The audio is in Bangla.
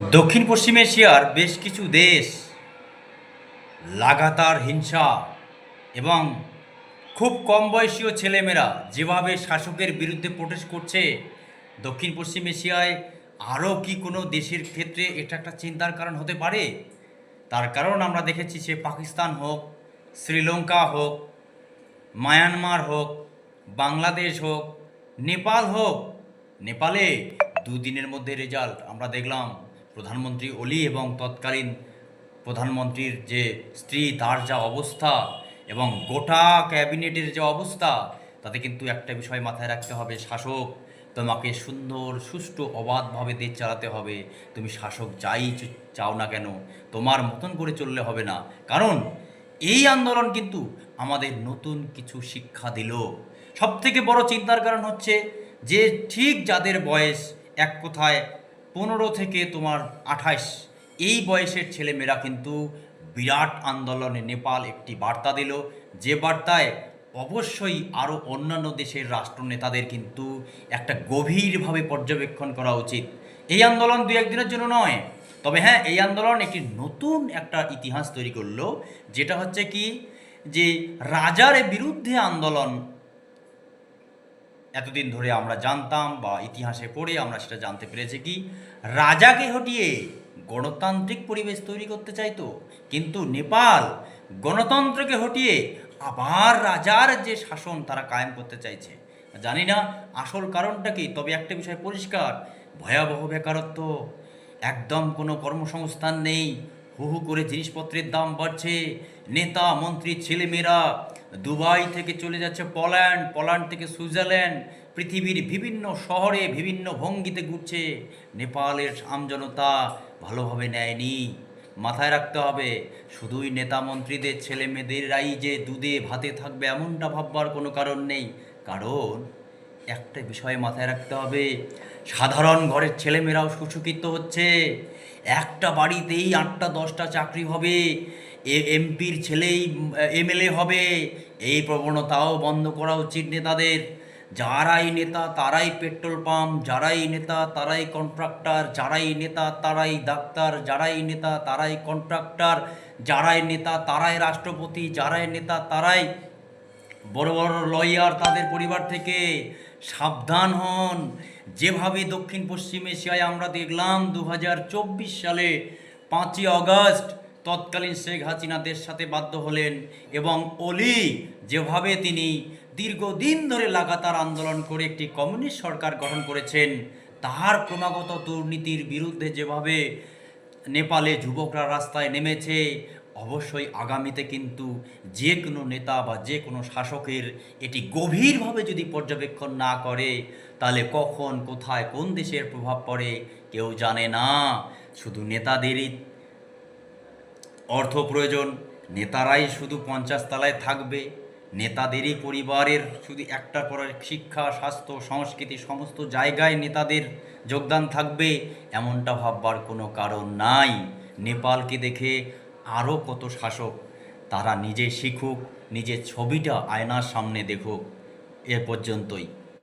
দক্ষিণ পশ্চিম এশিয়ার বেশ কিছু দেশ লাগাতার হিংসা এবং খুব কম বয়সীয় ছেলেমেয়েরা যেভাবে শাসকের বিরুদ্ধে প্রোটেস্ট করছে দক্ষিণ পশ্চিম এশিয়ায় আরও কি কোনো দেশের ক্ষেত্রে এটা একটা চিন্তার কারণ হতে পারে? তার কারণ আমরা দেখেছি সে পাকিস্তান হোক, শ্রীলঙ্কা হোক, মায়ানমার হোক, বাংলাদেশ হোক, নেপাল হোক। নেপালে দুদিনের মধ্যে রেজাল্ট আমরা দেখলাম। প্রধানমন্ত্রী ওলি এবং তৎকালীন প্রধানমন্ত্রীর যে স্ত্রী, তার যা অবস্থা এবং গোটা ক্যাবিনেটের যে অবস্থা, তাতে কিন্তু একটা বিষয় মাথায় রাখতে হবে। শাসক, তোমাকে সুন্দর, সুষ্ঠু, অবাধভাবে দেশ চালাতে হবে। তুমি শাসক যাই চাও না কেন, তোমার মতন করে চললে হবে না। কারণ এই আন্দোলন কিন্তু আমাদের নতুন কিছু শিক্ষা দিল। সব থেকে বড় চিন্তার কারণ হচ্ছে যে ঠিক যাদের বয়স এক কথায় পনেরো থেকে তোমার আঠাশ এই বয়সের ছেলেমেয়েরা কিন্তু বিরাট আন্দোলনে নেপাল একটি বার্তা দিল। যে বার্তায় অবশ্যই আরও অন্যান্য দেশের রাষ্ট্রনেতাদের কিন্তু একটা গভীরভাবে পর্যবেক্ষণ করা উচিত। এই আন্দোলন দু একদিনের জন্য নয়, তবে হ্যাঁ এই আন্দোলন একটি নতুন একটা ইতিহাস তৈরি করল। যেটা হচ্ছে কি? যে রাজার বিরুদ্ধে আন্দোলন এতদিন ধরে আমরা জানতাম বা ইতিহাসে পড়ে আমরা সেটা জানতে পেরেছি কি, রাজাকে হটিয়ে গণতান্ত্রিক পরিবেশ তৈরি করতে চাইতো। কিন্তু নেপাল গণতন্ত্রকে হটিয়ে আবার রাজার যে শাসন তারা কায়েম করতে চাইছে। জানি না আসল কারণটা কি, তবে একটা বিষয় পরিষ্কার, ভয়াবহ বেকারত্ব, একদম কোনো কর্মসংস্থান নেই, হু হু করে জিনিসপত্রের দাম বাড়ছে, নেতা, মন্ত্রী, ছেলেমেয়েরা দুবাই থেকে চলে যাচ্ছে পোল্যান্ড পোল্যান্ড থেকে সুইজারল্যান্ড, পৃথিবীর বিভিন্ন শহরে বিভিন্ন ভঙ্গিতে ঘুরছে। নেপালের আমজনতা ভালোভাবে নেয়নি। মাথায় রাখতে হবে, শুধুই নেতা মন্ত্রীদের ছেলে মেয়েদেরাই যে দুধে ভাতে থাকবে এমনটা ভাববার কোনো কারণ নেই। কারণ একটা বিষয় মাথায় রাখতে হবে। সাধারণ ঘরের ছেলেমেয়েরাও সুশিক্ষিত হচ্ছে। একটা বাড়িতেই আটটা, দশটা চাকরি হবে। এমপির ছেলেই এমএলএ হবে। এই প্রবণতাও বন্ধ করা উচিত নেতাদের। যারাই নেতা, তারাই পেট্রোল পাম্প। যারাই নেতা, তারাই কন্ট্রাক্টর। যারাই নেতা, তারাই ডাক্তার। যারাই নেতা, তারাই কন্ট্রাক্টর। যারাই নেতা, তারাই রাষ্ট্রপতি। যারাই নেতা, তারাই বড় বড় লয়ার তাদের পরিবার থেকে সাবধান হন। যেভাবে দক্ষিণ পশ্চিম এশিয়ায় আমরা দেখলাম দু হাজার চব্বিশ সালে পাঁচই অগস্ট তৎকালীন শেখ হাসিনা দেশ সাথে বাধ্য হলেন এবং অলি যেভাবে তিনি দীর্ঘদিন ধরে লাগাতার আন্দোলন করে একটি কমিউনিস্ট সরকার গঠন করেছেন, তাহার ক্রমাগত দুর্নীতির বিরুদ্ধে যেভাবে নেপালে যুবকরা রাস্তায় নেমেছে অবশ্যই আগামীতে কিন্তু যে কোনো নেতা বা যে কোনো শাসকের এটি গভীরভাবে যদি পর্যবেক্ষণ না করে, তাহলে কখন, কোথায়, কোন দেশের প্রভাব পড়ে কেউ জানে না। শুধু নেতাদেরই অর্থ প্রয়োজন, নেতারাই শুধু পঞ্চাশ তলায় থাকবে, নেতাদেরই পরিবারের শুধু একটার পর শিক্ষা, স্বাস্থ্য, সংস্কৃতি, সমস্ত জায়গায় নেতাদের যোগদান থাকবে, এমনটা ভাববার কোনো কারণ নাই। নেপালকে দেখে আরও কত শাসক তারা নিজে শিখুক নিজের ছবিটা আয়নার সামনে দেখুক এ পর্যন্তই।